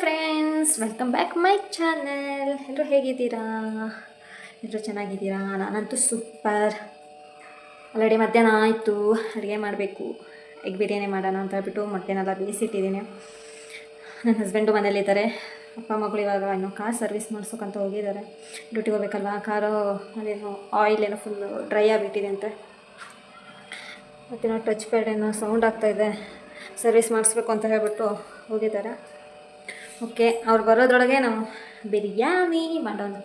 Friends welcome back my channel ಎಲ್ಲರೂ ಹೇಗಿದ್ದೀರಾ? ಎಲ್ಲರೂ ಚೆನ್ನಾಗಿದ್ದೀರಾ? ನಾನಂತೂ ಸೂಪರ್ ಆಲ್ರೆಡಿ ಮಧ್ಯಾಹ್ನ ಆಯಿತು, ಅಡುಗೆ ಮಾಡಬೇಕು. ಎಗ್ ಬಿರಿಯಾನಿ ಮಾಡೋಣ ಅಂತ ಹೇಳ್ಬಿಟ್ಟು ಮೊಟ್ಟೆನೆಲ್ಲ ಬೇಯಿಸಿಟ್ಟಿದ್ದೀನಿ. ನನ್ನ ಹಸ್ಬೆಂಡು ಮನೇಲಿದ್ದಾರೆ. ಅಪ್ಪ, ಮಗಳು ಇವಾಗ ಇನ್ನು ಕಾರ್ ಸರ್ವಿಸ್ ಮಾಡ್ಸೋಕ್ಕಂತ ಹೋಗಿದ್ದಾರೆ. ಡ್ಯೂಟಿಗೆ ಹೋಗ್ಬೇಕಲ್ವಾ? ಕಾರು ಅದೇನು ಆಯಿಲ್ ಏನೋ ಫುಲ್ ಡ್ರೈ ಆಗಿಬಿಟ್ಟಿದೆ ಅಂತೆ. ಮತ್ತೇನೋ ಟಚ್ ಪ್ಯಾಡ್ ಏನೋ ಸೌಂಡ್ ಆಗ್ತಾಯಿದೆ ಸರ್ವಿಸ್ ಮಾಡಿಸ್ಬೇಕು ಅಂತ ಹೇಳ್ಬಿಟ್ಟು ಹೋಗಿದ್ದಾರೆ. ಓಕೆ, ಅವ್ರು ಬರೋದ್ರೊಳಗೆ ನಾವು ಬಿರಿಯಾನಿ ಮಾಡೋಣ.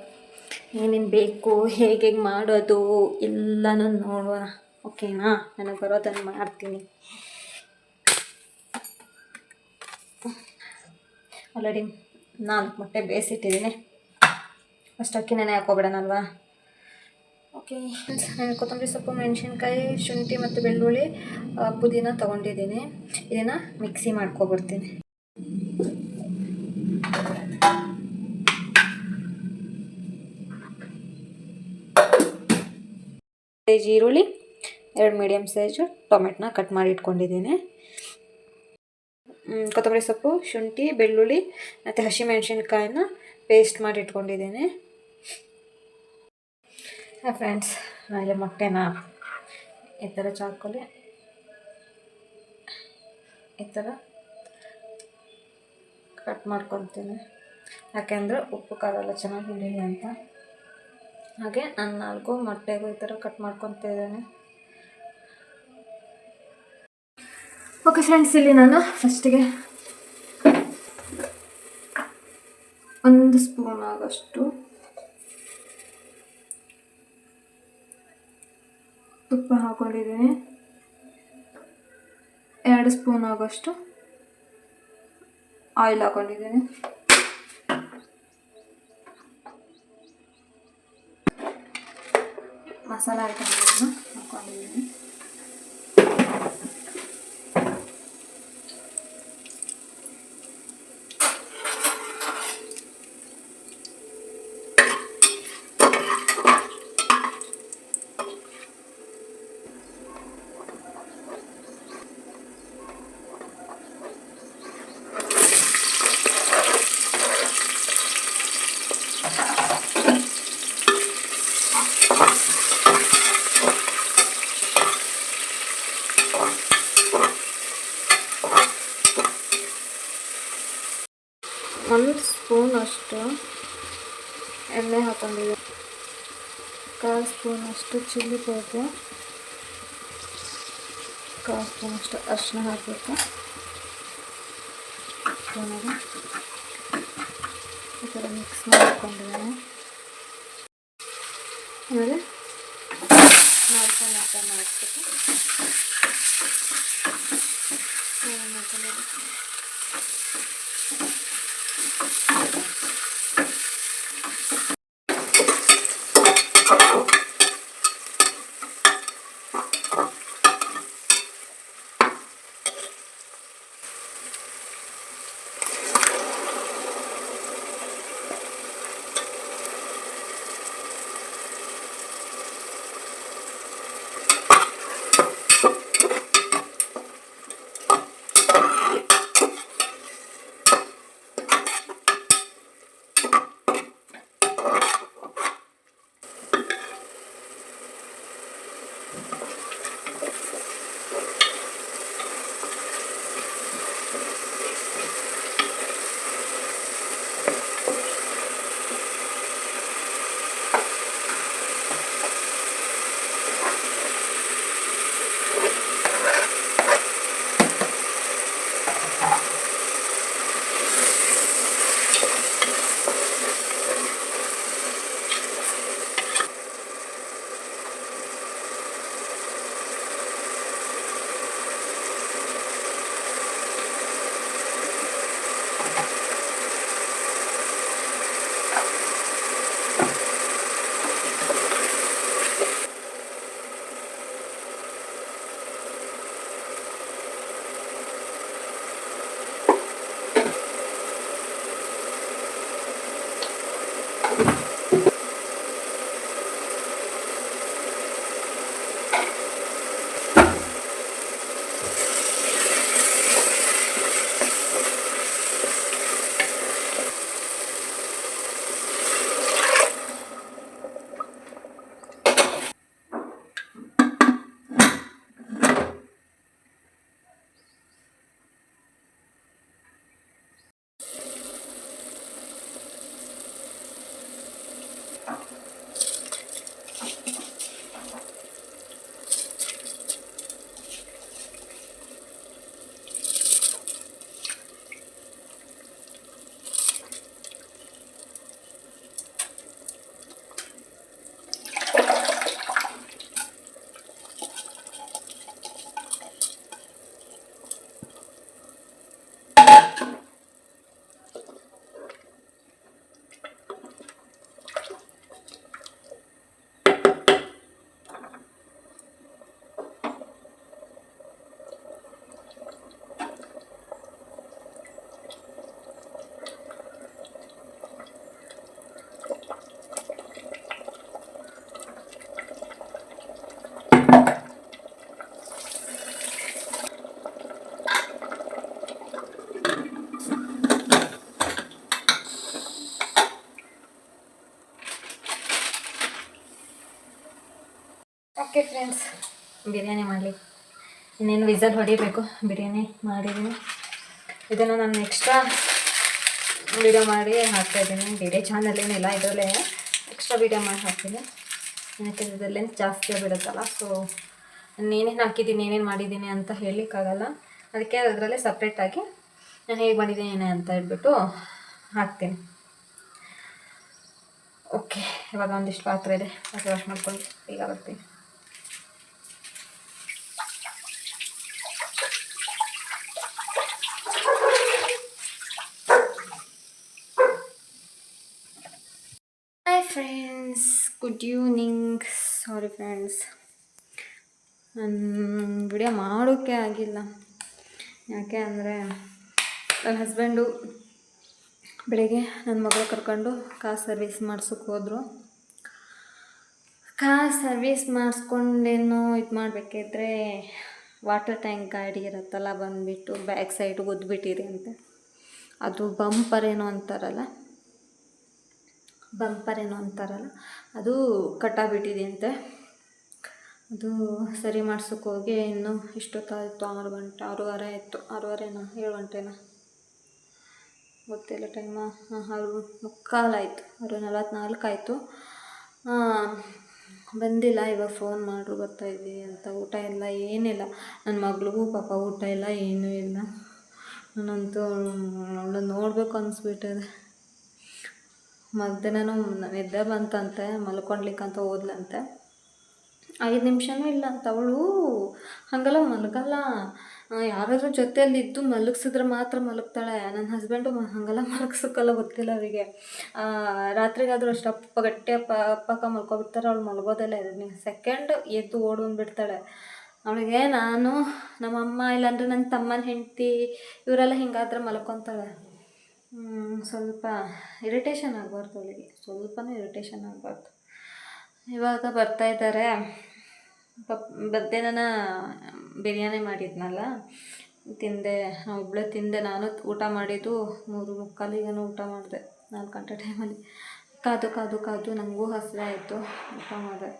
ಏನೇನು ಬೇಕು, ಹೇಗೆ ಹೇಗೆ ಮಾಡೋದು, ಎಲ್ಲನೂ ನೋಡೋಣ. ಓಕೆನಾ? ನನಗೆ ಬರೋದನ್ನು ಮಾಡ್ತೀನಿ. ಆಲ್ರೆಡಿ ನಾಲ್ಕು ಮೊಟ್ಟೆ ಬೇಯಿಸಿಟ್ಟಿದ್ದೀನಿ. ಅಷ್ಟು ಅಕ್ಕಿ ನೆನೆ ಹಾಕೋಬಿಡೋಣಲ್ವಾ? ಓಕೆ ನಾನು ಕೊತ್ತಂಬರಿ ಸೊಪ್ಪು, ಮೆಣಸಿನ್ಕಾಯಿ, ಶುಂಠಿ ಮತ್ತು ಬೆಳ್ಳುಳ್ಳಿ ಪುದೀನ ತೊಗೊಂಡಿದ್ದೀನಿ. ಇದನ್ನು ಮಿಕ್ಸಿ ಮಾಡ್ಕೊಬಿಡ್ತೀನಿ. ಸೈಜ್ ಈರುಳ್ಳಿ, ಎರಡು ಮೀಡಿಯಮ್ ಸೈಜು ಟೊಮೆಟೊನ ಕಟ್ ಮಾಡಿ ಇಟ್ಕೊಂಡಿದ್ದೀನಿ. ಕೊತ್ತಂಬರಿ ಸೊಪ್ಪು, ಶುಂಠಿ, ಬೆಳ್ಳುಳ್ಳಿ, ಮತ್ತು ಹಸಿಮೆಣಸಿನ್ಕಾಯಿನ ಪೇಸ್ಟ್ ಮಾಡಿ ಇಟ್ಕೊಂಡಿದ್ದೀನಿ. ಫ್ರೆಂಡ್ಸ್, ಆಮೇಲೆ ಮೊಟ್ಟೆನ ಈ ಥರ ಚಾಕೊಲಿ ಈ ಥರ ಕಟ್ ಮಾಡ್ಕೊತೀನಿ ಯಾಕೆಂದರೆ ಉಪ್ಪು, ಖಾರ ಎಲ್ಲ ಚೆನ್ನಾಗಿ ಹಿಡೀಲಿ ಅಂತ. ಹಾಗೆ ನಾನು ನಾಲ್ಕು ಮೊಟ್ಟೆಗೂ ಈ ಥರ ಕಟ್ ಮಾಡ್ಕೊತಾ ಇದ್ದೇನೆ. ಓಕೆ ಫ್ರೆಂಡ್ಸ್ ಇಲ್ಲಿ ನಾನು ಫಸ್ಟಿಗೆ ಒಂದು ಸ್ಪೂನ್ ಆಗೋಷ್ಟು ತುಪ್ಪ ಹಾಕೊಂಡಿದ್ದೀನಿ. ಎರಡು ಸ್ಪೂನ್ ಆಗೋಷ್ಟು ಆಯಿಲ್ ಹಾಕೊಂಡಿದ್ದೀನಿ. ಮಸಾಲ ಐಟಮ್ಗಳನ್ನ ಹಾಕೊಂಡಿದ್ದೀನಿ ಒಂದು ಸ್ಪೂನ್ ಅಷ್ಟು ಎಣ್ಣೆ ಹಾಕೊಂಡಿದ್ದೆ ಕಾಲು ಸ್ಪೂನ್ ಅಷ್ಟು ಚಿಲ್ಲಿ ಪೌಡ್ರು ಕಾಲು ಸ್ಪೂನ್ ಅಷ್ಟು ಅರಿಶಿನ ಹಾಕಬೇಕು ಸ್ಪೂನಾಗ ಈ ಥರ ಮಿಕ್ಸ್ ಮಾಡ್ಕೊಂಡಿದ್ದೇನೆ ಆಮೇಲೆ ಮಾಡ್ಕೊಂಡು ಮತ್ತೆ ಮಾಡಿಸ್ಬಿಟ್ಟು ಮಾಡ್ಕೊಂಡಿದ್ದೆ ಓಕೆ ಫ್ರೆಂಡ್ಸ್, ಬಿರಿಯಾನಿ ಮಾಡಲಿ. ಇನ್ನೇನು ವಿಸಲ್ ಹೊಡಿಬೇಕು, ಬಿರಿಯಾನಿ ಮಾಡಿದ್ದೀನಿ. ಇದನ್ನು ನಾನು ಎಕ್ಸ್ಟ್ರಾ ವೀಡಿಯೋ ಮಾಡಿ ಹಾಕ್ತಾಯಿದ್ದೀನಿ ಬೇರೆ ಚಾನಲ್ ಏನಿಲ್ಲ, ಇದರಲ್ಲೇ ಎಕ್ಸ್ಟ್ರಾ ವೀಡಿಯೋ ಮಾಡಿ ಹಾಕ್ತೀನಿ. ಏನಕ್ಕೆ ಇದರಲ್ಲೇ ಜಾಸ್ತಿ ಬಿಡುತ್ತಲ್ಲ ಸೊ ಏನೇನು ಹಾಕಿದ್ದೀನಿ, ಏನೇನು ಮಾಡಿದ್ದೀನಿ ಅಂತ ಹೇಳಲಿಕ್ಕಾಗಲ್ಲ. ಅದಕ್ಕೆ ಅದರಲ್ಲೇ ಸಪ್ರೇಟಾಗಿ ನಾನು ಹೇಗೆ ಮಾಡಿದ್ದೀನಿ ಅಂತ ಹೇಳ್ಬಿಟ್ಟು ಹಾಕ್ತೀನಿ. ಓಕೆ, ಇವಾಗ ಒಂದಿಷ್ಟು ಪಾತ್ರೆ ಇದೆ ಅದು ವಾಶ್ ಮಾಡ್ಕೊಂಡು, ಈಗ ಬರ್ತೀನಿ hi friends good evening sorry friends. ನಾನು ವಿಡಿಯೋ ಮಾಡೋಕ್ಕೆ ಆಗಿಲ್ಲ. ಯಾಕೆ ಅಂದರೆ ನನ್ನ ಹಸ್ಬೆಂಡು ಬೆಳಿಗ್ಗೆ ನನ್ನ ಮಗಳು ಕರ್ಕೊಂಡು ಕಾರ್ ಸರ್ವಿಸ್ ಮಾಡ್ಸೋಕೆ ಹೋದರು. ಕಾರ್ ಸರ್ವಿಸ್ ಮಾಡಿಸ್ಕೊಂಡೇನೋ ಇದು ಮಾಡಬೇಕಿದ್ರೆ ವಾಟರ್ ಟ್ಯಾಂಕ್ ಗಾಡಿ ಇರುತ್ತಲ್ಲ ಬಂದುಬಿಟ್ಟು ಬ್ಯಾಕ್ ಸೈಡ್ ಒದ್ಬಿಟ್ಟಿದೆ ಅಂತೆ. ಅದು ಬಂಪರ್ ಏನೋ ಅಂತಾರಲ್ಲ. ಬಂಪರ್ ಏನೋ ಅಂತಾರಲ್ಲ, ಅದು ಕಟ್ಟಾಗ್ಬಿಟ್ಟಿದೆಯಂತೆ ಅದು ಸರಿ ಮಾಡ್ಸೋಕೆ ಹೋಗಿ ಇನ್ನೂ ಇಷ್ಟೊತ್ತಾಯಿತು, ಆರು ಗಂಟೆ, ಆರೂವರೆ ಆಯಿತು, ಆರೂವರೆನಾ, ಏಳು ಗಂಟೆನಾ. ಗೊತ್ತಿಲ್ಲ ಟೈಮ ಆರು ಮುಕ್ಕಾಲಾಯಿತು ಆರು ನಲವತ್ತ್ನಾಲ್ಕು ಆಯಿತು. ಬಂದಿಲ್ಲ, ಇವಾಗ ಫೋನ್ ಮಾಡ್ರು, ಬರ್ತಾ ಇದ್ದೀವಿ ಅಂತ. ಊಟ ಇಲ್ಲ ಏನಿಲ್ಲ. ನನ್ನ ಮಗಳಿಗೂ ಪಾಪ ಊಟ ಇಲ್ಲ ಏನೂ ಇಲ್ಲ. ನಾನಂತೂ ಅವಳು ನೋಡಬೇಕು ಅನಿಸ್ಬಿಟ್ಟಿದೆ. ಮಧ್ಯಾಹ್ನನೂ ನಿದ್ದೆ ಬಂತಂತೆ ಮಲ್ಕೊಳ್ಲಿಕ್ಕಂತ ಓದ್ಲಂತೆ ಐದು ನಿಮಿಷನೂ ಇಲ್ಲ ಅಂತ ಅವಳು, ಹಾಗಲ್ಲ ಮಲಗಲ್ಲ. ಯಾರಾದ್ರೂ ಜೊತೆಯಲ್ಲಿದ್ದು ಮಲಗಿಸಿದ್ರೆ ಮಾತ್ರ ಮಲಗ್ತಾಳೆ. ನನ್ನ ಹಸ್ಬೆಂಡು ಹಾಗಲ್ಲ ಮಲಗಿಸೋಕ್ಕಲ್ಲ ಗೊತ್ತಿಲ್ಲ ಅವರಿಗೆ ರಾತ್ರಿಗಾದರೂ ಅಷ್ಟು ಅಪ್ಪ ಗಟ್ಟಿ ಅಪ್ಪ ಅಪ್ಪಕ್ಕ ಮಲ್ಕೊಬಿಡ್ತಾರೆ. ಅವಳು ಮಲಗೋದಲ್ಲ ಸೆಕೆಂಡ್ ಎದ್ದು ಓಡ್ ಬಂದ್ಬಿಡ್ತಾಳೆ ಅವಳಿಗೆ, ನಾನು, ನಮ್ಮಮ್ಮ ಇಲ್ಲಾಂದ್ರೆ ನನ್ನ ತಮ್ಮನ ಹೆಂಡತಿ, ಇವರೆಲ್ಲ ಹಿಂಗಾದ್ರೆ ಮಲ್ಕೊತಾಳೆ. ಸ್ವಲ್ಪ ಇರಿಟೇಷನ್ ಆಗಬಾರ್ದು ಅವಳಿಗೆ. ಸ್ವಲ್ಪನೂ ಇರಿಟೇಷನ್ ಆಗಬಾರ್ದು. ಇವಾಗ ಬರ್ತಾ ಇದ್ದಾರೆ. ಪಪ್ ಮಧ್ಯಾಹ್ನ ಬಿರಿಯಾನಿ ಮಾಡಿದ್ನಲ್ಲ, ತಿಂದೆ ಒಬ್ಬಳೇ ತಿಂದೆ, ನಾನು ಊಟ ಮಾಡಿದ್ದು ಮೂರು ಮುಕ್ಕಾಲಿಗೇನೋ ಊಟ ಮಾಡಿದೆ. ನಾಲ್ಕು ಗಂಟೆ ಟೈಮಲ್ಲಿ ಕಾದು ಕಾದು ಕಾದು ನನಗೂ ಹಸಿವೆ ಆಯಿತು, ಊಟ ಮಾಡಿದೆ.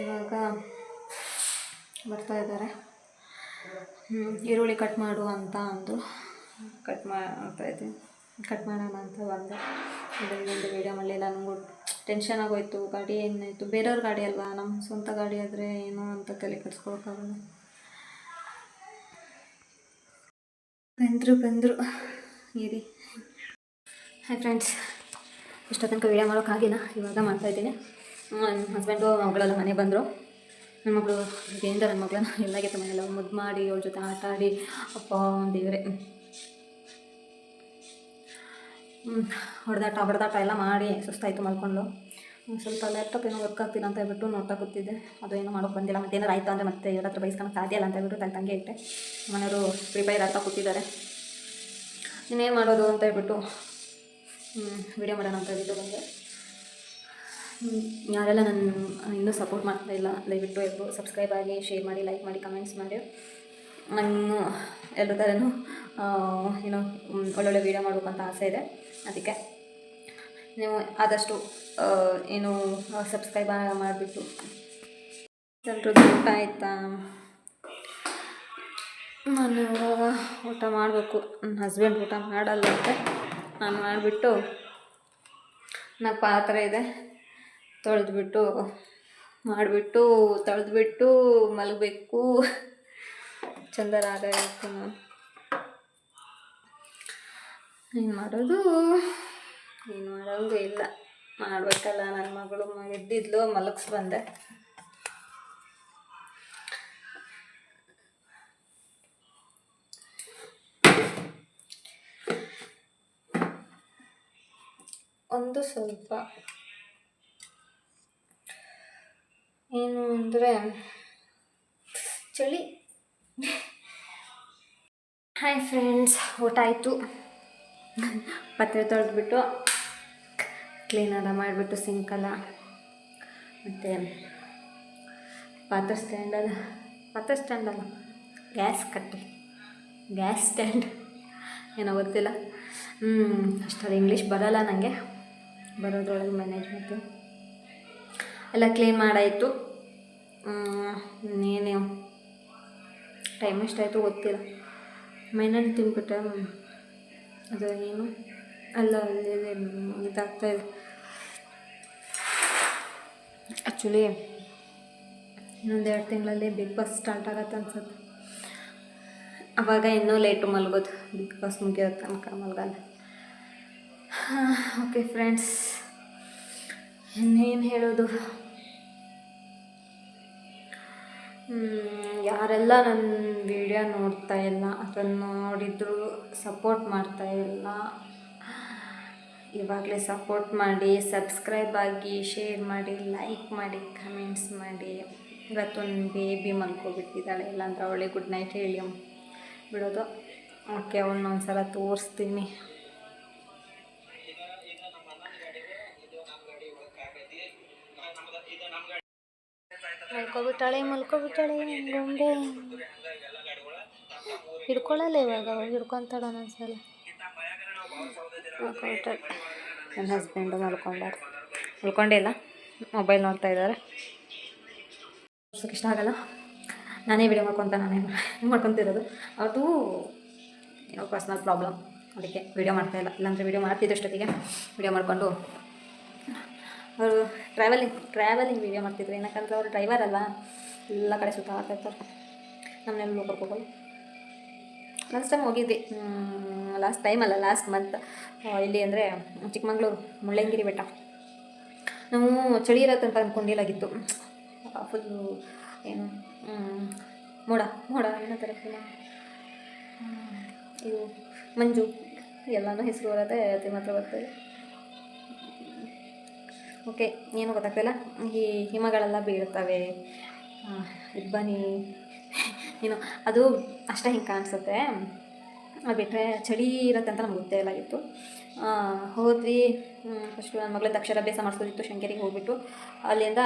ಇವಾಗ ಬರ್ತಾ ಇದ್ದಾರೆ. ಈರುಳ್ಳಿ ಕಟ್ ಮಾಡು ಅಂತ ಅಂದು. ಕಟ್ ಮಾಡ್ತಾ ಇದ್ದೀನಿ ಕಟ್ ಮಾಡೋಣ ಅಂತ ಬಂದೆ. ಒಂದು ವೀಡಿಯೋ ಮಾಡಲಿಲ್ಲ ನನಗೂ ಟೆನ್ಷನ್ ಆಗೋಯ್ತು. ಗಾಡಿ ಏನಾಯಿತು? ಬೇರೆಯವ್ರ ಗಾಡಿ ಅಲ್ವಾ? ನಮ್ಮ ಸ್ವಂತ ಗಾಡಿ ಆದರೆ ಏನು ಅಂತ ತಲೆ ಕೆಡಿಸ್ಕೊಳಕ್ಕಾಗಲ್ಲ. ಬಂದರು ಬಂದರು. ಇರಿ. ಹಾಯ್ ಫ್ರೆಂಡ್ಸ್ ಇಷ್ಟೋ ತನಕ ವೀಡಿಯೋ ಮಾಡೋಕ್ಕಾಗಿಲ್ಲ ಇವಾಗ ಮಾಡ್ತಾಯಿದ್ದೀನಿ ನನ್ನ ಹಸ್ಬೆಂಡು ಮಗಳೆಲ್ಲ ಮನೆಗೆ ಬಂದರು. ನನ್ನ ಮಗಳು ಏನಿದೆ ನನ್ನ ಮಗಳನ್ನ ಎಲ್ಲಾಗಿತ್ತು ಮನೆಯಲ್ಲ ಮುದ್ದು ಮಾಡಿ ಅವ್ರ ಜೊತೆ ಆಟ ಆಡಿ ಅಪ್ಪ, ದೇವರೇ. ಹೊಡೆದಾಟ ಹೊಡೆದಾಟ ಎಲ್ಲ ಮಾಡಿ ಸುಸ್ತಾಯಿತು ಮಲ್ಕೊಂಡು ಸ್ವಲ್ಪ ಲ್ಯಾಪ್ಟಾಪ್ ಏನೋ ವರ್ಕ್ ಆಗ್ತಿಲ್ಲ ಅಂತ ಹೇಳ್ಬಿಟ್ಟು ನೋಡ್ತಾ ಕೂತಿದ್ದೆ. ಅದು ಏನೋ ಮಾಡೋಕ್ಕೆ ಬಂದಿಲ್ಲ, ಮತ್ತೆ ಏನಾರು ಆಯಿತು ಅಂದರೆ ಮತ್ತೆ ಇವ್ರ ಹತ್ರ ಬೈಸ್ಕೊಳಕ್ಕೆ ಸಾಧ್ಯ ಇಲ್ಲ ಅಂತ ಹೇಳ್ಬಿಟ್ಟು ತಂಗೆ ಇಟ್ಟೆ. ಮನೆಯವರು ಪ್ರಿಪೇರ್ ಆಗ್ತಾ ಕೂತಿದ್ದಾರೆ. ಇನ್ನೇನು ಮಾಡೋದು ಅಂತ ಹೇಳ್ಬಿಟ್ಟು ವಿಡಿಯೋ ಮಾಡೋಣ ಅಂತ ಹೇಳ್ಬಿಟ್ಟು ಬಂದೆ. ಯಾರೆಲ್ಲ ನನ್ನ ಇನ್ನೂ ಸಪೋರ್ಟ್ ಮಾಡ್ತಾ ಇಲ್ಲ, ದಯವಿಟ್ಟು ಎಲ್ಲರೂ ಸಬ್ಸ್ಕ್ರೈಬ್ ಆಗಿ ಶೇರ್ ಮಾಡಿ ಲೈಕ್ ಮಾಡಿ ಕಮೆಂಟ್ಸ್ ಮಾಡಿ. ನಾನು ಎಲ್ಲರ ಥರನೂ ಏನೋ ಒಳ್ಳೊಳ್ಳೆ ವೀಡಿಯೋ ಮಾಡಬೇಕಂತ ಆಸೆ ಇದೆ. ಅದಕ್ಕೆ ನೀವು ಆದಷ್ಟು ಏನು ಸಬ್ಸ್ಕ್ರೈಬ್ ಮಾಡಿಬಿಟ್ಟು. ಎಲ್ರಿಗೂ ಊಟ ಆಯಿತಾ? ನಾನು ಇವಾಗ ಊಟ ಮಾಡಬೇಕು. ನನ್ನ ಹಸ್ಬೆಂಡ್ ಊಟ ಮಾಡಲ್ಲ ಅಂತೆ. ನಾನು ಮಾಡಿಬಿಟ್ಟು, ನಾ ಪಾತ್ರೆ ಇದೆ ತೊಳೆದ್ಬಿಟ್ಟು, ಮಾಡಿಬಿಟ್ಟು, ತೊಳೆದ್ಬಿಟ್ಟು ಮಲಗಬೇಕು. ಚಂದರಾಗ ಇತ್ತು ನಾನು ಏನು ಮಾಡೋದು? ಏನು ಮಾಡೋದು ಇಲ್ಲ. ಮಾಡಬೇಕಲ್ಲ ನನ್ನ ಮಗಳು ಎದ್ದಿದ್ಲು, ಮಲಗಿಸ್ ಬಂದೆ. ಒಂದು ಸ್ವಲ್ಪ. ಏನು ಅಂದರೆ, ಚಳಿ. ಹಾಯ್ ಫ್ರೆಂಡ್ಸ್ ಊಟ ಆಯಿತು. ಪಾತ್ರೆ ತೊಳೆದ್ಬಿಟ್ಟು ಕ್ಲೀನೆಲ್ಲ ಮಾಡಿಬಿಟ್ಟು ಸಿಂಕಲ್ಲ ಮತ್ತು ಪಾತ್ರೆ ಸ್ಟ್ಯಾಂಡಲ್ಲ ಪಾತ್ರೆ ಸ್ಟ್ಯಾಂಡಲ್ಲ ಗ್ಯಾಸ್ ಕಟ್ಟೆ. ಗ್ಯಾಸ್ ಸ್ಟ್ಯಾಂಡ್ ಏನೋ ಗೊತ್ತಿಲ್ಲ. ಹ್ಞೂ ಅಷ್ಟೊಂದು ಇಂಗ್ಲೀಷ್ ಬರೋಲ್ಲ ನನಗೆ ಬರೋದ್ರೊಳಗೆ ಮ್ಯಾನೇಜ್ ಮಾಡ್ತೀನಿ ಎಲ್ಲ ಕ್ಲೀನ್ ಮಾಡಾಯಿತು. ಇನ್ನೇನು? ಟೈಮ್ ಎಷ್ಟಾಯಿತು ಗೊತ್ತಿಲ್ಲ. ಮೈನಲ್ಲಿ ತಿಂದ್ಬಿಟ್ಟೆ ಅದು ಏನು? ಅಲ್ಲ, ಅಲ್ಲಿ ಇದಾಗ್ತಾ ಇದೆ. ಆ್ಯಕ್ಚುಲಿ ಇನ್ನೊಂದು ಎರಡು ತಿಂಗಳಲ್ಲಿ ಬಿಗ್ ಬಾಸ್ ಸ್ಟಾರ್ಟ್ ಆಗತ್ತೆ ಅನ್ಸುತ್ತೆ. ಆವಾಗ ಇನ್ನೂ ಲೇಟು ಮಲ್ಗೋದು. ಬಿಗ್ ಬಾಸ್ ಮುಗಿಯೋ ತನಕ ಮಲಗಲ್ಲ. ಓಕೆ ಫ್ರೆಂಡ್ಸ್ ಇನ್ನೇನು ಹೇಳೋದು? ಯಾರೆಲ್ಲ ನನ್ನ ವಿಡಿಯೋ ನೋಡ್ತಾ ಇಲ್ಲ, ಅದನ್ನು ನೋಡಿದ್ರು ಸಪೋರ್ಟ್ ಮಾಡ್ತಾ ಇಲ್ಲ, ಇವಾಗಲೇ ಸಪೋರ್ಟ್ ಮಾಡಿ ಸಬ್ಸ್ಕ್ರೈಬ್ ಆಗಿ ಶೇರ್ ಮಾಡಿ ಲೈಕ್ ಮಾಡಿ ಕಮೆಂಟ್ಸ್ ಮಾಡಿ. ಇವತ್ತೊಂದು ಬೇಬಿ ಮಲ್ಕೊಬಿಟ್ಟಿದ್ದಾಳೆ, ಇಲ್ಲಾಂದ್ರೆ ಅವಳಿಗೆ ಗುಡ್ ನೈಟ್ ಹೇಳಿ ಬಿಡೋದು? ಓಕೆ ಅವಳನ್ನ ಒಂದು ಸಲ ತೋರಿಸ್ತೀನಿ. ಮಲ್ಕೊಬಿಟ್ಟಾಳೆ ಮಲ್ಕೊಬಿಟ್ಟಾಳೆ ಗೊಂಬೆ ಹಿಡ್ಕೊಳ್ಳಲ್ಲ ಇವಾಗ ಹಿಡ್ಕೊತಾಳೆ ಒಂದೊಂದ್ಸಲ. ಮಲ್ಕೊಬಿಟ್ಟಾಳೆ. ನನ್ನ ಹಸ್ಬೆಂಡು ಮಲ್ಕೊಂಡಾರೆ. ಮಲ್ಕೊಂಡಿಲ್ಲ ಮೊಬೈಲ್ ನೋಡ್ತಾ ಇದ್ದಾರೆ. ಇಷ್ಟ ಆಗಲ್ಲ. ನಾನೇ ವಿಡಿಯೋ ಮಾಡ್ಕೊತ, ನಾನೇ ಮಾಡ್ಕೊತಿರೋದು. ಅದು ಏನೋ ಪರ್ಸ್ನಲ್ ಪ್ರಾಬ್ಲಮ್ ಅದಕ್ಕೆ ವಿಡಿಯೋ ಮಾಡ್ತಾ ಇಲ್ಲ. ಇಲ್ಲಾಂದರೆ ವಿಡಿಯೋ ಮಾಡ್ತಿದ್ದಷ್ಟೊತ್ತಿಗೆ ವಿಡಿಯೋ ಮಾಡಿಕೊಂಡು ಅವರು ಟ್ರಾವೆಲಿಂಗ್ ಟ್ರಾವೆಲಿಂಗ್ ವೀಡಿಯೋ ಮಾಡ್ತಿದ್ರು. ಏನಕ್ಕಂದ್ರೆ ಅವರು ಡ್ರೈವರ್ ಅಲ್ಲ ಎಲ್ಲ ಕಡೆ ಸುತ್ತಾಡ್ತಾ ಇರ್ತಾರೆ. ನಮ್ಮನ್ನೆಲ್ಲ ಕರ್ಕೋಬೋದು ಲಾಸ್ಟ್ ಟೈಮ್ ಹೋಗಿದ್ವಿ. ಲಾಸ್ಟ್ ಟೈಮ್ ಅಲ್ಲ ಲಾಸ್ಟ್ ಮಂತ್ ಇಲ್ಲಿ ಅಂದರೆ ಚಿಕ್ಕಮಂಗ್ಳೂರು ಮುಳ್ಳಂಗಿರಿ ಬೆಟ್ಟ. ನಾವು ಚಳಿ ಇರತ್ತೆ ಅಂತ ಅಂದ್ಕೊಂಡಿಲ್ಲಾಗಿತ್ತು ಫುಲ್ಲು ಏನು ಮೋಡ ಮೋಡ, ಏನಂತಾರೆ ಇದು ಮಂಜು. ಎಲ್ಲನೂ ಹೆಸರು ಬರುತ್ತೆ ಅತಿ ಮಾತ್ರ ಬರ್ತದೆ. ಓಕೆ ಏನು ಗೊತ್ತಾಗ್ತಿಲ್ಲ? ಈ ಹಿಮಗಳೆಲ್ಲ ಬೀಳ್ತವೆ ಇಬ್ಬನಿ ಏನು ಅದು ಅಷ್ಟೇ ಹಿಂಗೆ ಕಾಣಿಸುತ್ತೆ. ಅದು ಬಿಟ್ಟರೆ ಚಳಿ ಇರುತ್ತೆ ಅಂತ ನಮ್ಗೆ ಗೊತ್ತೇ ಇಲ್ಲ ಇತ್ತು. ಹೋದ್ವಿ. ಫಸ್ಟು ನನ್ನ ದಕ್ಷರ ಅಭ್ಯಾಸ ಮಾಡಿಸೋದಿತ್ತು, ಶೃಂಗೇರಿಗೆ ಹೋಗ್ಬಿಟ್ಟು. ಅಲ್ಲಿಂದ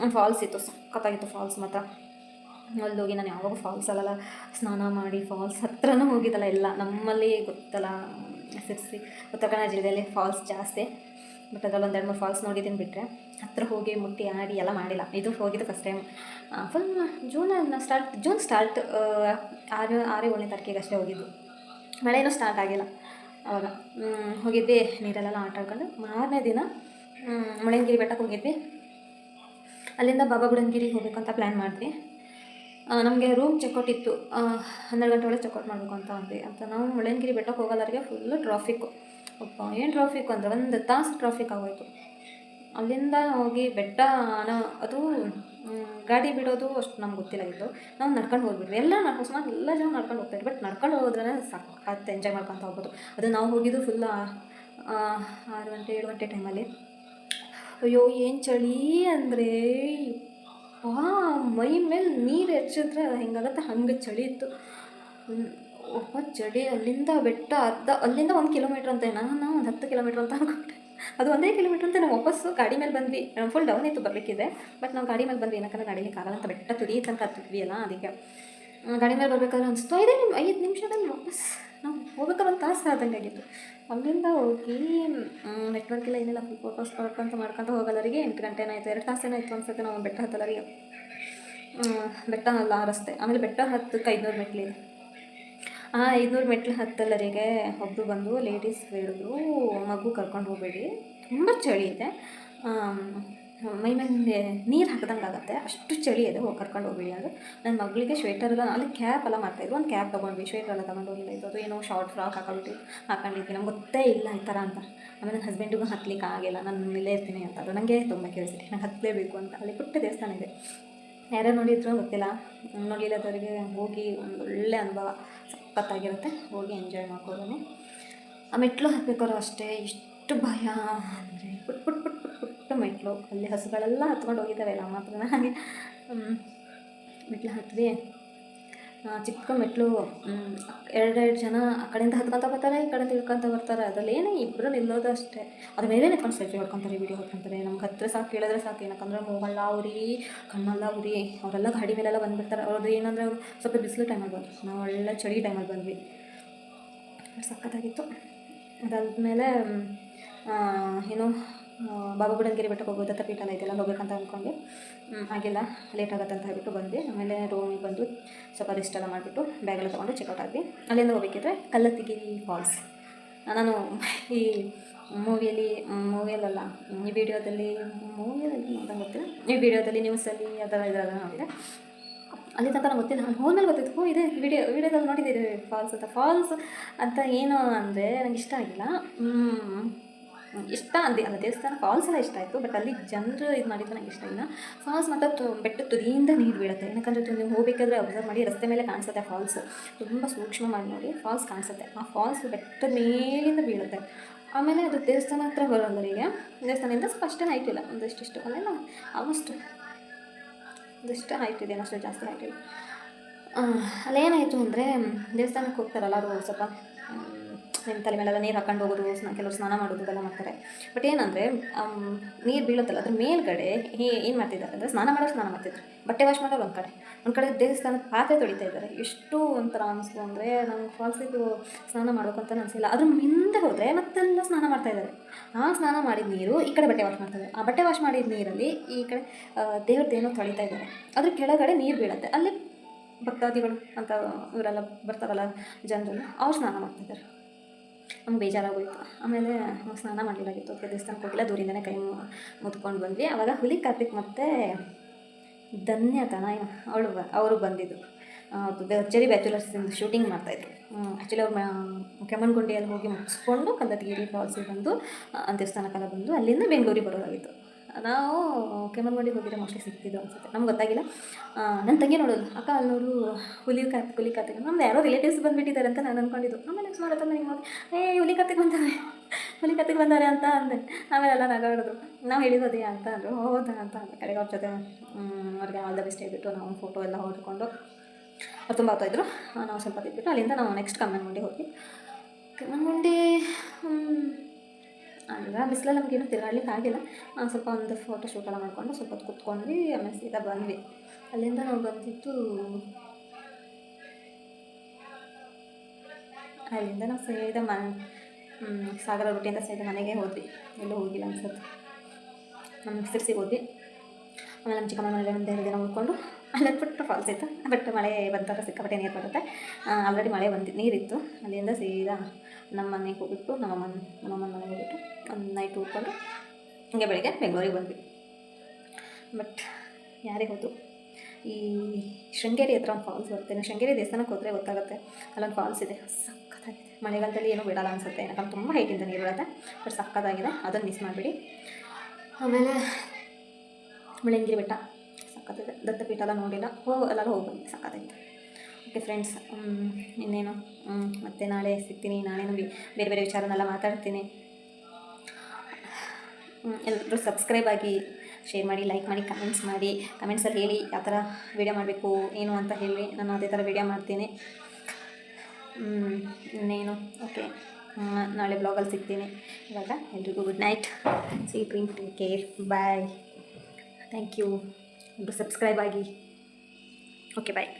ಒಂದು ಫಾಲ್ಸ್ ಇತ್ತು, ಸಖತ್ತಾಗಿತ್ತು ಫಾಲ್ಸ್ ಮಾತ್ರ. ಅಲ್ಲಿ ಹೋಗಿ ನಾನು ಯಾವಾಗ ಫಾಲ್ಸ್ ಸ್ನಾನ ಮಾಡಿ ಫಾಲ್ಸ್ ಹತ್ರನೂ ಹೋಗಿದ್ದಲ್ಲ ಎಲ್ಲ ನಮ್ಮಲ್ಲಿ ಗೊತ್ತಲ್ಲ, ಸಿರ್ಸಿ ಉತ್ತರ ಕನ್ನಡ ಜಿಲ್ಲೆಯಲ್ಲಿ ಫಾಲ್ಸ್ ಜಾಸ್ತಿ. ಬಟ್ ಅದ್ರಲ್ಲಿ ಒಂದು ಎರಡು ಮೂರು ಫಾಲ್ಸ್ ನೋಡಿದ್ದೀನಿ ಬಿಟ್ಟರೆ ಹತ್ರ ಹೋಗಿ ಮುಟ್ಟಿ ಆಡಿ ಎಲ್ಲ ಮಾಡಿಲ್ಲ. ಇದು ಹೋಗಿದ್ದು first time full June start June start ಆರು ಆರು ಏಳನೇ ತಾರೀಕಿಗೆ ಅಷ್ಟೇ ಹೋಗಿದ್ದು. ಮಳೆನೂ ಸ್ಟಾರ್ಟ್ ಆಗಿಲ್ಲ. ಅವಾಗ ಹೋಗಿದ್ವಿ, ನೀರಲ್ಲೆಲ್ಲ ಆಟ ಆಡ್ಕೊಂಡು. ಮಾರನೇ ದಿನ ಮುಳ್ಳಯ್ಯನಗಿರಿ ಬೆಟ್ಟಕ್ಕೆ ಹೋಗಿದ್ವಿ. ಅಲ್ಲಿಂದ ಬಾಬಾ ಬುಡನ್ಗಿರಿ ಹೋಗಬೇಕಂತ ಅಂತ ಪ್ಲ್ಯಾನ್ ಮಾಡಿದ್ವಿ. ನಮಗೆ ರೂಮ್ ಚೆಕ್ಔಟ್ ಇತ್ತು. ಹನ್ನೆರಡು ಗಂಟೆ ಒಳಗೆ ಚೆಕ್ಔಟ್ ಮಾಡಬೇಕು ಅಂತ ಅಂದ್ವಿ. ಅಂತ ನಾವು ಮುಳ್ಳಯ್ಯನಗಿರಿ ಬೆಟ್ಟಕ್ಕೆ ಹೋಗೋಲ್ಲರಿಗೆ ಫುಲ್ಲು ಟ್ರಾಫಿಕ್ಕು ಅಪ್ಪ ಏನು ಟ್ರಾಫಿಕ್ ಅಂದರೆ ಒಂದು ತಾಸು ಟ್ರಾಫಿಕ್ ಆಗೋಯ್ತು. ಅಲ್ಲಿಂದ ಹೋಗಿ ಬೆಟ್ಟ ಅದು ಗಾಡಿ ಬಿಡೋದು ಅಷ್ಟು ನಮ್ಗೆ ಗೊತ್ತಿಲ್ಲ ನಾವು ನಡ್ಕೊಂಡು ಹೋಗ್ಬಿಟ್ವಿ ಎಲ್ಲ ನಡ್ಕೊಂಡು, ಸುಮಾರು ಎಲ್ಲ ಜನ ನಡ್ಕೊಂಡು ಹೋಗ್ತಾರೆ ಬಟ್ ನಡ್ಕೊಂಡು ಹೋದ್ರೆ ಸಖತ್ ಎಂಜಾಯ್ ಮಾಡ್ಕೊತ ಹೋಗ್ಬೋದು. ಅದು ನಾವು ಹೋಗಿದ್ದು ಫುಲ್ ಆರು ಗಂಟೆ, ಏಳು ಗಂಟೆ ಟೈಮಲ್ಲಿ ಅಯ್ಯೋ, ಏನು ಚಳಿ ಅಂದರೆ ವಾ ಮೈ ಮೇಲೆ ನೀರು ಹೆಚ್ಚಿದ್ರೆ ಹೆಂಗಾಗತ್ತೆ? ಹಂಗೆ ಚಳಿ ಇತ್ತು. ಒಬ್ಬ ಚಳಿ ಅಲ್ಲಿಂದ ಬೆಟ್ಟ, ಅರ್ಧ, ಅಲ್ಲಿಂದ ಒಂದು ಕಿಲೋಮೀಟ್ರ್ ಅಂತ. ನಾನು ಒಂದು ಹತ್ತು ಕಿಲೋಮೀಟ್ರ್ ಅಂತ ಅನ್ಕೊಂಡೆ. ಅದು ಒಂದೇ ಕಿಲೋಮೀಟ್ರ್ ಅಂತ. ನಾವು ವಾಪಸ್ಸು ಗಾಡಿ ಮೇಲೆ ಬಂದ್ವಿ. ಫುಲ್ ಡೌನ್ ಇತ್ತು ಬರಲಿಕ್ಕಿದೆ. ಬಟ್ ನಾವು ಗಾಡಿ ಮೇಲೆ ಬಂದ್ವಿ. ಏನಕ್ಕಂದ್ರೆ ಗಾಡಿಲಿ ಆಗಲ್ಲ ಅಂತ ಬೆಟ್ಟ ತುಡಿ ತನಕ ಹತ್ತಿದ್ವಿ ಅಲ್ಲ ಅದಕ್ಕೆ ಗಾಡಿ ಮೇಲೆ ಬರಬೇಕಾದ್ರೆ ಅನಿಸ್ತು. ಐದೇ ನಿಮ್ಮ ಐದು ನಿಮಿಷದಲ್ಲಿ ವಾಪಸ್ ನಾವು ಹೋಗ್ಬೇಕಾದ್ರೆ ಒಂದು ತಾಸು ಆದಂಗೆ ಆಗಿತ್ತು. ಅಲ್ಲಿಂದ ಹೋಗಿ ನೆಟ್ವರ್ಕ್ ಇಲ್ಲ ಏನಿಲ್ಲ ಫುಲ್ ಫೋಟೋಸ್ ಮಾಡ್ಕೊಂತ ಮಾಡ್ಕೊಂತ ಹೋಗಲ್ಲರಿಗೆ ಎಂಟು ಗಂಟೆನ ಆಯಿತು ಎರಡು ತಾಸೇನೋ ಆಯಿತು ಅನ್ಸುತ್ತೆ ನಾವು ಬೆಟ್ಟ ಹತ್ತಲ್ಲರಿಗೆ ಬೆಟ್ಟನಲ್ಲ ರಸ್ತೆ. ಆಮೇಲೆ ಬೆಟ್ಟ ಹತ್ತಕ್ಕೆ ಐದುನೂರು ಮೆಟ್ಲಿದೆ ಐದುನೂರು ಮೆಟ್ಲು ಹತ್ತಲ್ಲರಿಗೆ ಒಬ್ಬರು ಬಂದು ಲೇಡೀಸ್ ಹೇಳಿದ್ರು, ಮಗು ಕರ್ಕೊಂಡು ಹೋಗಬೇಡಿ. ತುಂಬ ಚಳಿ ಇದೆ. ಮೈ ಮೇಲೆ ನೀರು ಹಾಕ್ದಂಗೆ ಆಗುತ್ತೆ. ಅಷ್ಟು ಚಳಿ ಇದೆ, ಹೋಗಿ ಕರ್ಕೊಂಡು ಹೋಗ್ಬೇಡಿ ಅದು ನನ್ನ ಮಗಳಿಗೆ ಶ್ವೇಟರ್ ಎಲ್ಲ, ಅಲ್ಲಿ ಕ್ಯಾಪ್ ಎಲ್ಲ ಮಾಡ್ತಾಯಿದ್ರು ಒಂದು ಕ್ಯಾಪ್ ತೊಗೊಂಡ್ವಿ. ಶ್ವೇಟರ್ ಎಲ್ಲ ತೊಗೊಂಡು ಹೋಗಿಲ್ಲ ಅದು ಏನೋ ಶಾರ್ಟ್ ಫ್ರಾಕ್ ಹಾಕೊಂಡ್ಬಿಟ್ಟು ಹಾಕೊಂಡಿದ್ವಿ. ನಮ್ಗೆ ಗೊತ್ತೇ ಇಲ್ಲ ಈ ಥರ ಅಂತ. ಆಮೇಲೆ ನನ್ನ ಹಸ್ಬೆಂಡಿಗೂ ಹತ್ತಲಿಕ್ಕೆ ಆಗಿಲ್ಲ, ನಾನು ಇಲ್ಲೇ ಇರ್ತೀನಿ ಅಂತ. ಅದು ನನಗೆ ತುಂಬ ಕೇಳಿಸಿದೆ ನಂಗೆ ಹತ್ತಲೇಬೇಕು ಅಂತ. ಅಲ್ಲಿ ಪುಟ್ಟ ದೇವಸ್ಥಾನ ಇದೆ. ಯಾರ್ಯಾರು ನೋಡಿದ್ರು ಗೊತ್ತಿಲ್ಲ. ನೋಡಿಲ್ಲದವರಿಗೆ ಹೋಗಿ ಒಂದು ಒಳ್ಳೆ ಅನುಭವ. ಸಖತ್ತಾಗಿರುತ್ತೆ ಹೋಗಿ ಎಂಜಾಯ್ ಮಾಡ್ಕೊಳ್ಳೋಣ. ಆ ಮೆಟ್ಲು ಹತ್ಬೇಕಾದ್ರೂ ಅಷ್ಟೇ ಎಷ್ಟು ಭಯ. ಅಂದರೆ ಪುಟ್ ಪುಟ್ ಪುಟ್ ಪುಟ್ ಪುಟ್ಟ ಮೆಟ್ಲು ಅಲ್ಲಿ ಹಸುಗಳೆಲ್ಲ ಹತ್ಕೊಂಡು ಹೋಗಿದ್ದಾವೆ. ನಮ್ಮ ಮಾತ್ರ ಹಾಗೆ. ಮೆಟ್ಲು ಹತ್ವಿ ಆ, ಚಿಕ್ಕ ಮೆಟ್ಲು ಎರಡೆರಡು ಜನ ಆ ಕಡೆಯಿಂದ ಹತ್ಕೊಂತ ಬರ್ತಾರೆ, ಈ ಕಡೆಯಿಂದ ಇಳ್ಕೊಂತ ಬರ್ತಾರೆ. ಅದರಲ್ಲಿ ಏನೇ ಇಬ್ಬರು ನಿಲ್ಲೋದು ಅಷ್ಟೇ. ಅದ್ರ ಮೇಲೆ ನಿಂತ್ಕೊಂಡು ಸೆಲ್ಫಿ ಹೊಡ್ಕೊತಾರೆ ವೀಡಿಯೋ ಹೊಡ್ಕೊತಾರೆ. ನಮ್ಗೆ ಹತ್ತಿರ ಸಾಕು, ಕೇಳಿದ್ರೆ ಸಾಕು. ಏನಕ್ಕಂದ್ರೆ ಮೂಗಲ್ಲ ಉರಿ ಕಣ್ಣಲ್ಲ ಉರಿ ಅವರೆಲ್ಲ ಗಾಡಿ ಮೇಲೆಲ್ಲ ಬಂದುಬಿಡ್ತಾರೆ. ಅವ್ರದ್ದು ಏನಂದರೆ ಸ್ವಲ್ಪ ಬಿಸಿಲು ಟೈಮಲ್ಲಿ ಬಂದರು. ನಾವು ಒಳ್ಳೆ ಚಳಿ ಟೈಮಲ್ಲಿ ಬಂದ್ವಿ. ಸಖತ್ತಾಗಿತ್ತು. ಅದಾದಮೇಲೆ ಏನು ಬಾಬಾ ಬುಡನ್ಗಿರಿ ಬೆಟ್ಟಕ್ಕೆ ಹೋಗೋ ಅಂತ ಎಲ್ಲ ಇದೆಲ್ಲ ಹೋಗ್ಬೇಕಂತ ಅಂದ್ಕೊಂಡು ಹಾಗೆಲ್ಲ ಲೇಟ್ ಆಗುತ್ತೆ ಅಂತ ಹೇಳ್ಬಿಟ್ಟು ಬಂದ್ವಿ. ಆಮೇಲೆ ರೂಮಿಗೆ ಬಂದು ಸ್ವಲ್ಪ ರೆಸ್ಟ್ ಎಲ್ಲ ಮಾಡಿಬಿಟ್ಟು ಬ್ಯಾಗೆಲ್ಲ ತೊಗೊಂಡು ಚೆಕ್ಔಟ್ ಆದ್ವಿ. ಅಲ್ಲಿಂದ ಹೋಗ್ಬೇಕಿದ್ರೆ ಕಲ್ಲತ್ತಿಗಿರಿ ಫಾಲ್ಸ್ ನಾನು ಈ ಮೂವಿಯಲ್ಲಿ ಮೂವಿಯಲ್ಲ ಈ ವಿಡಿಯೋದಲ್ಲಿ ಮೂವಿಯಲ್ಲಿ ನೋಡೋಂಗೆ ಗೊತ್ತಿಲ್ಲ. ಈ ವಿಡಿಯೋದಲ್ಲಿ ನ್ಯೂಸಲ್ಲಿ ಆ ಥರ ಇದೆಲ್ಲ ನೋಡಿದೆ. ಅಲ್ಲಿ ತನಕ ಗೊತ್ತಿಲ್ಲ. ನಾನು ಹೋದ್ಮೇಲೆ ಗೊತ್ತಿತ್ತು. ಹೋ ಇದೆ ವಿಡಿಯೋ ವಿಡಿಯೋದಲ್ಲಿ ನೋಡಿದ್ದೀರಿ ಫಾಲ್ಸ್ ಅಂತ. ಫಾಲ್ಸ್ ಅಂತ ಏನು ಅಂದರೆ ನನಗೆ ಇಷ್ಟ ಆಗಿಲ್ಲ. ಇಷ್ಟ ಅಂದೆ ಅಲ್ಲ ದೇವಸ್ಥಾನ ಫಾಲ್ಸ್ ಎಲ್ಲ ಇಷ್ಟ ಆಯಿತು ಬಟ್ ಅಲ್ಲಿ ಜನರು ಇದು ಮಾಡಿದ್ದು ನನಗೆ ಇಷ್ಟ ಇಲ್ಲ. ಫಾಲ್ಸ್ ಮತ್ತು ತು, ಬೆಟ್ಟ ತುದಿಯಿಂದ ನೀರು ಬೀಳುತ್ತೆ. ಯಾಕಂದರೆ ನೀವು ಹೋಗಬೇಕಾದ್ರೆ ಅಬ್ಸರ್ವ್ ಮಾಡಿ, ರಸ್ತೆ ಮೇಲೆ ಕಾಣಿಸುತ್ತೆ ಫಾಲ್ಸ್ ತುಂಬ ಸೂಕ್ಷ್ಮ ಮಾಡಿ ನೋಡಿ ಫಾಲ್ಸ್ ಕಾಣಿಸುತ್ತೆ. ಆ ಫಾಲ್ಸ್ ಬೆಟ್ಟದ ಮೇಲಿಂದ ಬೀಳುತ್ತೆ. ಆಮೇಲೆ ಅದು ದೇವಸ್ಥಾನ ಹತ್ರ ಬರೋಲ್ಲರಿಗೆ ದೇವಸ್ಥಾನದಿಂದ ಸ್ಪಷ್ಟ ಹೈಟ್ ಇಲ್ಲ. ಒಂದಷ್ಟಿಷ್ಟು ಅಲ್ಲೆಲ್ಲ ಆಲ್ಮೋಸ್ಟ್ ಒಂದಿಷ್ಟು ಇದೆ ಜಾಸ್ತಿ ಇಲ್ಲ ಅಲ್ಲೇನಾಯಿತು ಅಂದರೆ, ದೇವಸ್ಥಾನಕ್ಕೆ ಹೋಗ್ತಾರಲ್ಲ, ಅವರು ಸ್ವಲ್ಪ ನಿಮ್ಮ ತಲೆ ಮೇಲೆಲ್ಲ ನೀರು ಹಾಕೊಂಡು ಹೋಗೋದು, ಸ್ನ, ಕೆಲವರು ಸ್ನಾನ ಮಾಡೋದು ಇದೆಲ್ಲ ಮಾಡ್ತಾರೆ. ಬಟ್ ಏನಂದರೆ ನೀರು ಬೀಳುತ್ತಲ್ಲ, ಅದ್ರ ಮೇಲ್ಗಡೆ ಏನು ಮಾಡ್ತಿದ್ದಾರೆ ಅಂದರೆ ಸ್ನಾನ ಮಾಡೋರು ಸ್ನಾನ ಮಾಡ್ತಿದ್ರು ಬಟ್ಟೆ ವಾಶ್ ಮಾಡೋರು ಒಂದು ಕಡೆ. ಒಂದು ಕಡೆ ದೇವಸ್ಥಾನದ ಪಾತ್ರೆ ತೊಳಿತಾ ಇದ್ದಾರೆ. ಎಷ್ಟು ಒಂಥರ ಅನಿಸ್ತು ಅಂದರೆ ನಂಗೆ ಫಾಲ್ಸಿಗೆ ಸ್ನಾನ ಮಾಡಬೇಕು ಅಂತ ಅನಿಸಿಲ್ಲ. ಅದ್ರ ಮುಂದೆ ಹೋದರೆ ಮತ್ತೆಲ್ಲ ಸ್ನಾನ ಮಾಡ್ತಾ ಇದ್ದಾರೆ. ಆ ಸ್ನಾನ ಮಾಡಿದ ನೀರು ಈ ಕಡೆ ಬಟ್ಟೆ ವಾಶ್ ಮಾಡ್ತಾ ಇದ್ದಾರೆ. ಆ ಬಟ್ಟೆ ವಾಶ್ ಮಾಡಿದ ನೀರಲ್ಲಿ ಈ ಕಡೆ ದೇವ್ರದ್ದೇನೋ ತೊಳಿತಾ ಇದ್ದಾರೆ. ಅದ್ರ ಕೆಳಗಡೆ ನೀರು ಬೀಳುತ್ತೆ. ಅಲ್ಲಿ ಭಕ್ತಾದಿಗಳು ಅಂತ ಇವರೆಲ್ಲ ಬರ್ತಾರಲ್ಲ ಜನರೆಲ್ಲ ಅವ್ರು ಸ್ನಾನ ಮಾಡ್ತಿದ್ದಾರೆ ನಮ್ಗೆ ಬೇಜಾರಾಗೋಯ್ತು. ಆಮೇಲೆ ಸ್ನಾನ ಮಾಡಲಿಲ್ಲಾಗಿತ್ತು ಅದಕ್ಕೆ ದೇವಸ್ಥಾನಕ್ಕೆ ಹೋಗಿಲ್ಲ. ದೂರಿಂದನೇ ಕೈ ಮುತ್ಕೊಂಡು ಬಂದ್ವಿ. ಆವಾಗ ಹುಲಿ ಕಾರ್ತಿಕ್ ಮತ್ತು ಧನ್ಯತನ ಅವಳು ಅವರು ಬಂದಿದ್ದು ಚರಿ ಬ್ಯಾಚುಲರ್ಸಿಂದ ಶೂಟಿಂಗ್ ಮಾಡ್ತಾಯಿದ್ರು. ಆ್ಯಕ್ಚುಲಿ ಅವ್ರು ಕೆಮ್ಮಣ್ಗುಂಡಿಯಲ್ಲಿ ಹೋಗಿ ಮುಗಿಸ್ಕೊಂಡು ಕಲ್ಲತ್ತಿಗಿರಿ ಫಾಲ್ಸಿಗೆ ಬಂದು ದೇವಸ್ಥಾನಕ್ಕೆಲ್ಲ ಬಂದು ಅಲ್ಲಿಂದ ಬೆಂಗಳೂರಿಗೆ ಬರೋದಾಗಿತ್ತು. ನಾವು ಕೆಮ್ಮಣ್ಗುಂಡಿಗೆ ಹೋಗಿದ್ರೆ ಮೋಸ್ಟ್ಲಿ ಸಿಕ್ತಿದ್ದು ಅನ್ಸುತ್ತೆ. ನಮ್ಗೆ ಗೊತ್ತಾಗಿಲ್ಲ. ನನ್ನ ತಂಗಿ ನೋಡೋದು. ಅಕ್ಕ ಅಲ್ಲಿ ನೋಡು ಹುಲಿ ಕಾರ್ತಿಕ್ ಹುಲಿ ಕಾರ್ತಿಕ್ ನಮ್ದು ಯಾರೋ ರಿಲೇಟಿವ್ಸ್ ಬಂದುಬಿಟ್ಟಿದ್ದಾರೆ ಅಂತ ನಾನು ಅಂದ್ಕೊಂಡಿದ್ದು ಆಮೇಲೆ ಸುಮಾರು ಮಾಡತ್ತ ನಿಮ್ಗೆ ಏ ಹುಲಿ ಕಾರ್ತಿಕ್ ಬಂದಾರೆ. ಹುಲಿ ಕಾರ್ತಿಕ್ ಬಂದಾರೆ ಅಂತ ಅಂದೆ. ಆಮೇಲೆ ಎಲ್ಲ ನಗಾಡಿದ್ರು ನಾವು ಹೇಳಿದ್ದು ಅಂತ ಅಂದರು. ಹೌದಾ? ಅಂತ ಅಂದೆ. ಕಡೆಗೆ ಅವ್ರ ಜೊತೆ ಅವ್ರಿಗೆ ಆಲ್ ದ ಬೆಸ್ಟ್ ಹೇಳ್ಬಿಟ್ಟು ನಾವು ಫೋಟೋ ಎಲ್ಲ ಹೊಡ್ಕೊಂಡು ಅವ್ರು ತುಂಬ ಹೊತ್ತಾಯಿದ್ರು ನಾವು ಸ್ವಲ್ಪ ತಿದ್ಬಿಟ್ಟು ಅಲ್ಲಿಂದ ನಾವು ನೆಕ್ಸ್ಟ್ ಕಮ್ಮನಗುಂಡಿ ಹೋಗಿ ಕಮ್ಮನಗುಂಡಿ ಅಲ್ಲ ಬಿಸಿಲಲ್ಲಿ ನಮಗೇನು ತಿರುಗಾಡ್ಲಿಕ್ಕೆ ಆಗಿಲ್ಲ. ಸ್ವಲ್ಪ ಒಂದು ಫೋಟೋ ಶೂಟ್ ಎಲ್ಲ ಮಾಡಿಕೊಂಡು ಸ್ವಲ್ಪ ಹೊತ್ತು ಕುತ್ಕೊಂಡ್ವಿ, ಆಮೇಲೆ ಸೀದಾ ಬಂದ್ವಿ. ಅಲ್ಲಿಂದ ನಾವು ಬಂದಿದ್ದು ಅಲ್ಲಿಂದ ನಾವು ಸೀದಾ ಮನೆ ಸಾಗರ ರೊಟ್ಟಿಯಿಂದ ಸೀದಾ ಮನೆಗೆ ಹೋದ್ವಿ. ಎಲ್ಲೂ ಹೋಗಿಲ್ಲ ಅನ್ಸುತ್ತೆ. ನಮ್ಮ ಸಿರ್ಸಿಗೆ ಹೋದ್ವಿ. ಆಮೇಲೆ ನಮ್ಮ ಚಿಕ್ಕಮ್ಮ ಮನೆಯಲ್ಲಿ ಒಂದು ಎರಡು ದಿನ ಉಳ್ಕೊಂಡು ಅಲ್ಲಿಂದ ಬಿಟ್ಟು ಫಾಲ್ಸ್ ಇತ್ತು. ಬಟ್ ಮಳೆ ಬಂದಾಗ ಸಿಕ್ಕಾಪಟ್ಟೆ ನೀರು ಬರುತ್ತೆ. ಆಲ್ರೆಡಿ ಮಳೆ ಬಂದು, ನೀರಿತ್ತು. ಅಲ್ಲಿಂದ ಸೀದಾ ನಮ್ಮ ಮನೆಗೆ ಹೋಗ್ಬಿಟ್ಟು ನಮ್ಮಮ್ಮನ ನಮ್ಮಮ್ಮನ ಮನೆಗೆ ಹೋಗ್ಬಿಟ್ಟು ನೈಟ್ ಉಳ್ಕೊಂಡು ಹಿಂಗೆ ಬೆಳಗ್ಗೆ ಬೆಂಗಳೂರಿಗೆ ಬಂದ್ವಿ. ಬಟ್ ಯಾರಿಗೆ ಹೋದ್ರು ಈ ಶೃಂಗೇರಿ ಹತ್ರ ಒಂದು ಫಾಲ್ಸ್ ಬರುತ್ತೆ. ನಾವು ಶೃಂಗೇರಿ ದೇವಸ್ಥಾನಕ್ಕೆ ಹೋದರೆ ಗೊತ್ತಾಗುತ್ತೆ. ಅಲ್ಲೊಂದು ಫಾಲ್ಸ್ ಇದೆ. ಸಕ್ಕತ್ತಾಗಿದೆ ಮಳೆಗಾಲದಲ್ಲಿ ಏನೂ ಬಿಡಲ್ಲ ಅನಿಸುತ್ತೆ. ಯಾಕಂದ್ರೆ ತುಂಬ ಹೈಟಿಂದ ನೀರು ಬಿಡುತ್ತೆ ಬಟ್ ಸಕ್ಕತ್ತಾಗಿದೆ ಅದನ್ನು ಮಿಸ್ ಮಾಡಿಬಿಡಿ. ಆಮೇಲೆ ಮುಳ್ಳಂಗಿರಿ ಬೆಟ್ಟ. ಸಕ್ಕತ್ತಿದೆ ದತ್ತಪೀಠ ಎಲ್ಲ ನೋಡಿಲ್ಲ. ಹೋಗಿ ಎಲ್ಲರೂ ಹೋಗಿ ಬಂದು ಸಕ್ಕತ್ತಾಗಿದೆ ಓಕೆ ಫ್ರೆಂಡ್ಸ್ ಇನ್ನೇನು? ಮತ್ತೆ ನಾಳೆ ಸಿಗ್ತೀನಿ. ನಾಳೆನೂ ಬೇರೆ ಬೇರೆ ವಿಚಾರನೆಲ್ಲ ಮಾತಾಡ್ತೀನಿ. ಎಲ್ಲರೂ ಸಬ್ಸ್ಕ್ರೈಬ್ ಆಗಿ ಶೇರ್ ಮಾಡಿ ಲೈಕ್ ಮಾಡಿ ಕಮೆಂಟ್ಸ್ ಮಾಡಿ. ಕಮೆಂಟ್ಸಲ್ಲಿ ಹೇಳಿ ಯಾವ ಥರ ವೀಡಿಯೋ ಮಾಡಬೇಕು, ಏನು ಅಂತ ಹೇಳಿ ನಾನು ಅದೇ ಥರ ವೀಡಿಯೋ ಮಾಡ್ತೀನಿ. ಇನ್ನೇನು? ಓಕೆ ನಾಳೆ ಬ್ಲಾಗಲ್ಲಿ ಸಿಗ್ತೀನಿ. ಇವಾಗ ಎಲ್ರಿಗೂ good night see drink take care bye thank you subscribe ಆಗಿ. Okay bye